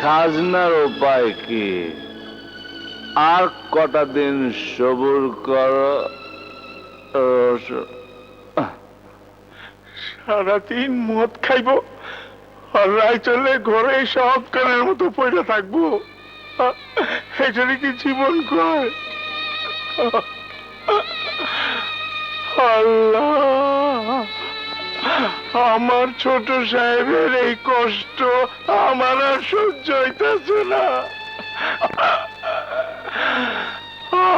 খাজনার উপায় কি? আর কটা দিন সবুর কর সারাদিন মদ খাইবো, আর রায় চলে ঘরে সব কানের মতো পড়ে থাকব। এটারে কি জীবন কয়? আল্লাহ। আমার ছোট সাহেবের এই কষ্ট আমার আর সহ্য হইতেছে না।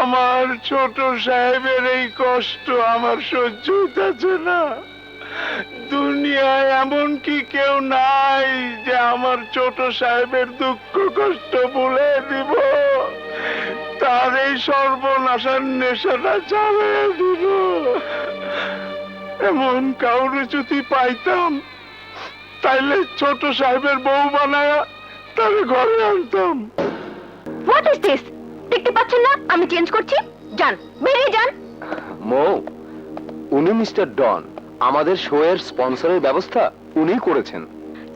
আমার ছোট সাহেবের এই কষ্ট আমার সহ্য হইতেছে না। দুনিয়ায় এমন কি কেউ নাই যে আমার ছোট সাহেবের দুঃখ কষ্ট ভুলে দিব। তার এই সর্বনাশার নেশাটা চালিয়ে দিব। এমন কাউরে যদি পাইতাম তাইলে ছোট সাহেবের বউ বানায়া তার ঘরে আনতাম। হোয়াট ইজ দিস দেখতে পাচ্ছেন না? আমি চেঞ্জ করছি। যান বেরিয়ে যান। মৌ উনি মিস্টার ডন আমাদের শো এর স্পন্সরের ব্যবস্থা উনি করেছেন।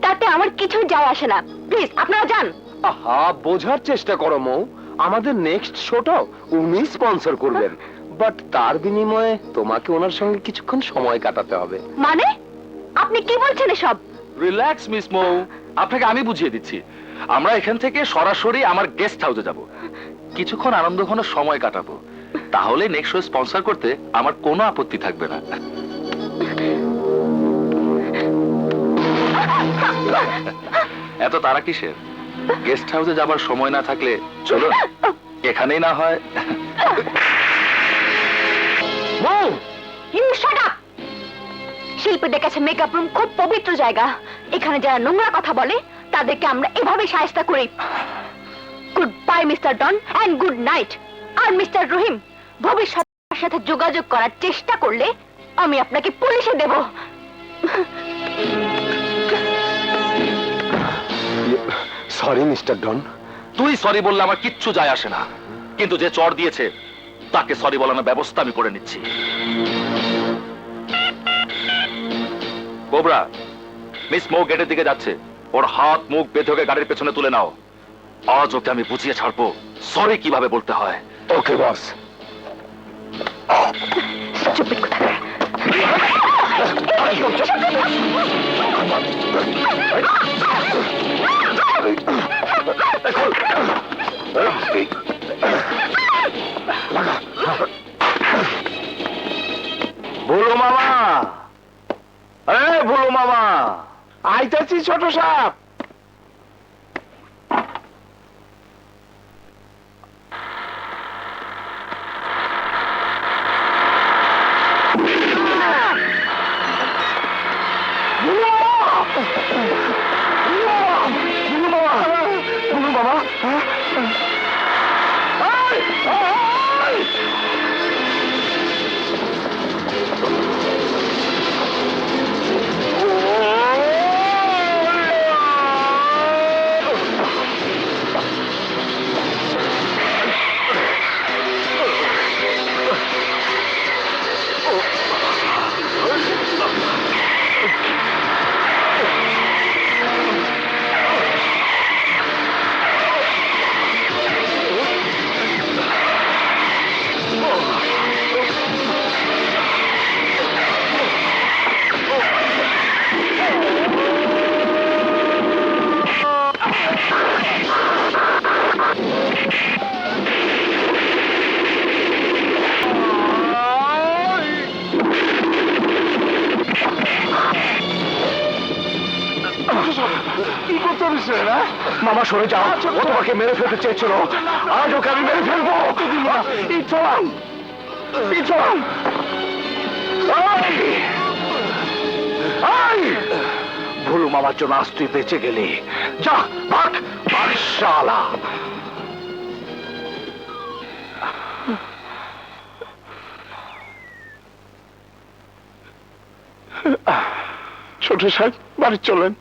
তাতে আমার কিছু যায় আসে না। প্লিজ আপনারা যান। আহা বোঝার চেষ্টা করো মৌ আমাদের নেক্সট শোটাও উনি স্পন্সর করবেন। বাট তার বিনিময়ে তোমাকে ওনার সঙ্গে কিছুক্ষণ সময় কাটাতে হবে। মানে? আপনি কি বলছেন এসব? রিল্যাক্স মিস মৌ আপনাকে আমি বুঝিয়ে দিচ্ছি। আমরা এখান থেকে সরাসরি আমার গেস্ট হাউসে যাব। কিছুক্ষণ আনন্দ ঘন সময় কাটাবো। তাহলে নেক্সট শো স্পন্সর করতে আমার কোনো আপত্তি থাকবে না। এত তারা কিসের? গেস্ট হাউসে যাবার সময় না থাকলে চলো এখানেই না হয়। শিল্পীদের কাছে মেকআপ রুম খুব পবিত্র জায়গা। এখানে যারা নোংরা কথা বলে তাদেরকে আমরা এভাবে সাহায্য করি। Good bye mister Don and good night R mister Rahim ভবিষ্যতে আমার সাথে যোগাযোগ করার চেষ্টা করলে আমি আপনাকে পুলিশে দেব। সরি মিস্টার ডন তুই সরি বললে আমার কিচ্ছু যায় আসে না। কিন্তু যে চর দিয়েছে তাকে সরি বলানোর ব্যবস্থা আমি করে নিচ্ছি। কোবরা মিস মৌ গেটের দিকে যাচ্ছে ওর হাত মুখ বেঁধে ওকে গাড়ির পেছনে তুলে নাও আজ ওকে আমি বুঝিয়ে ছাড়বো সরি কীভাবে বলতে হয় ওকে বস চুপিট আইতাছি ছোট সাপ। কি পারিস মামা সরে যাও। ও তোমাকে মেরে ফেলতে চেয়েছিল। আজ ওকে আমি মেরে ফেলব। ভুলু মামার জন্য আজ তুই বেঁচে গেলি। যা ভাগ ভাগ শালা ছোট সাহেব বাড়ি চলেন।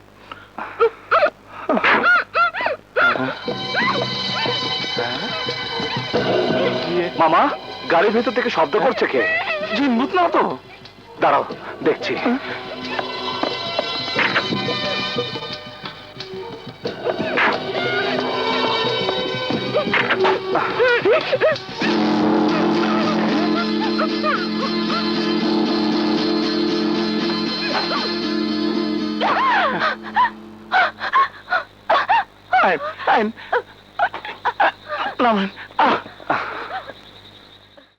মামা গাড়ির ভেতর থেকে শব্দ করছে কে? জি ভূত না তো। দাঁড়াও দেখছি। Ay, ay. Naman,